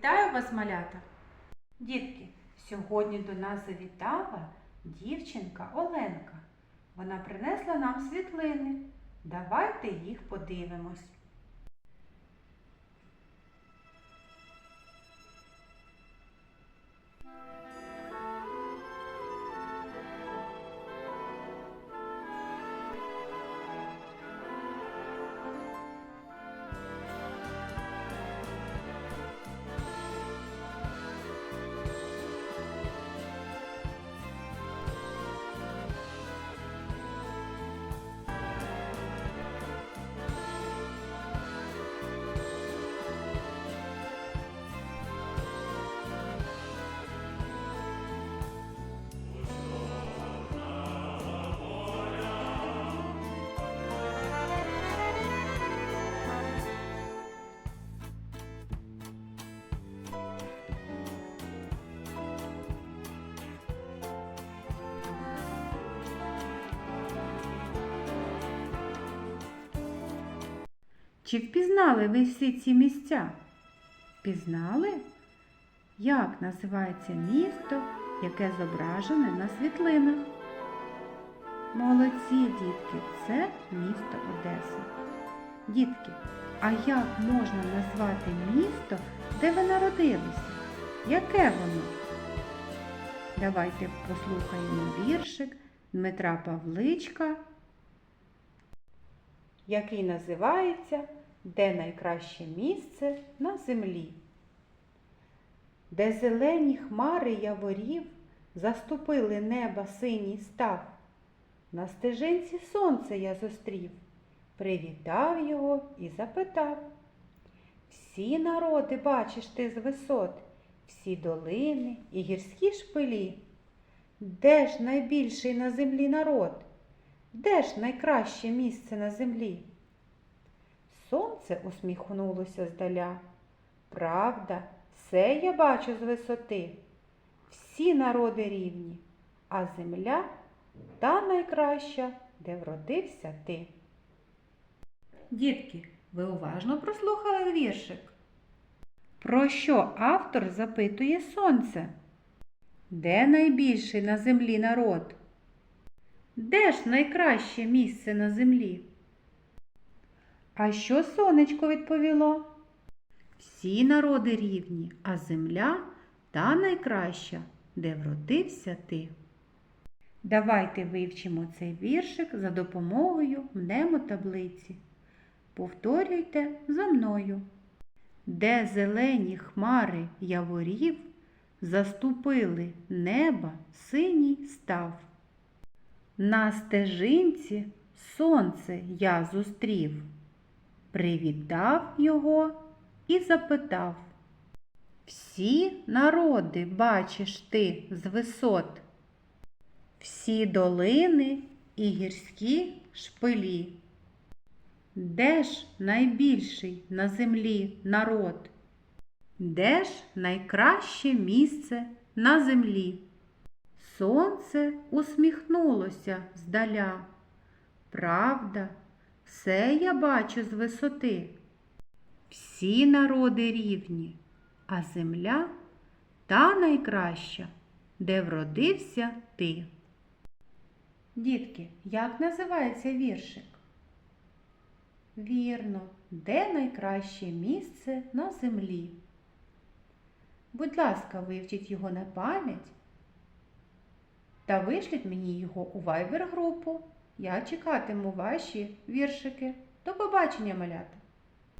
Вітаю вас, малята! Дітки, сьогодні до нас завітала дівчинка Оленка. Вона принесла нам світлини. Давайте їх подивимось. Чи впізнали ви всі ці місця? Впізнали? Як називається місто, яке зображене на світлинах? Молодці, дітки, це місто Одеса. Дітки, а як можна назвати місто, де ви народилися? Яке воно? Давайте послухаємо віршик Дмитра Павличка, який називається Де найкраще місце на землі, де зелені хмари яворів заступили неба синій став. На стежинці сонце я зустрів, привітав його і запитав. Всі народи бачиш ти з висот, всі долини і гірські шпилі. Де ж найбільший на землі народ? Де ж найкраще місце на землі? Сонце усміхнулося здаля. Правда, все я бачу з висоти. Всі народи рівні, а земля та найкраща, де вродився ти. Дітки, ви уважно прослухали віршик? Про що автор запитує сонце? Де найбільший на землі народ? Де ж найкраще місце на землі? А що сонечко відповіло? Всі народи рівні, а земля та найкраща, де вродився ти. Давайте вивчимо цей віршик за допомогою мнемотаблиці. Повторюйте за мною. Де зелені хмари яворів заступили неба синій став. На стежинці сонце я зустрів, привітав його і запитав. Всі народи бачиш ти з висот, всі долини і гірські шпилі. Де ж найбільший на землі народ? Де ж найкраще місце на землі? Сонце усміхнулося здаля. Правда, все я бачу з висоти. Всі народи рівні, а земля та найкраща, де вродився ти. Дітки, як називається віршик? Вірно, де найкраще місце на землі? Будь ласка, вивчіть його на пам'ять та вишліть мені його у вайбер групу. Я чекатиму ваші віршики. До побачення, малята!